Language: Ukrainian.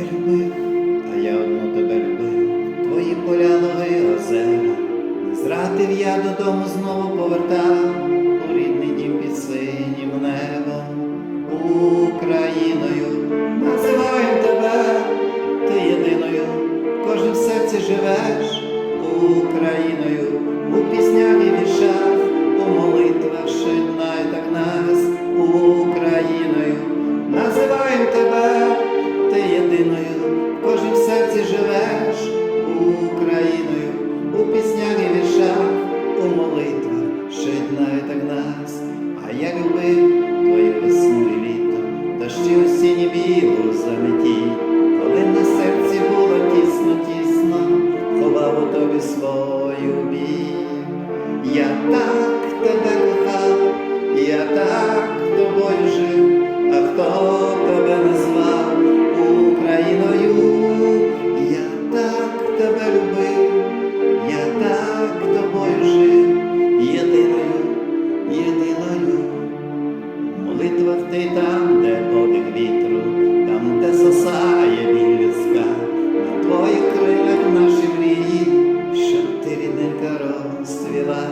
тільки любив, та я одну тебе любив, твої поля ловила земля, не зратив я додому знову повертав. У рідний дім під синім Україною називаємо тебе, ти єдиною, кожен серці живеш. Україною, у піснях і вішах, у молитвах шинай так нас, Україною. Україною, в кожнім серці живеш Україною, у піснях і віршах, у молитвах, щодня так нас, а я любив твою весну і літо, та ще у сіні білу заметі, коли на серці було тісно, тісно, ховав у тобі свою біль. Я так тебе кохав, я так тобою жив. ти там, де подих вітру, там, де сосає біль людська, на твоїх крилях наші мрії, Що ти рідненька розцвіла.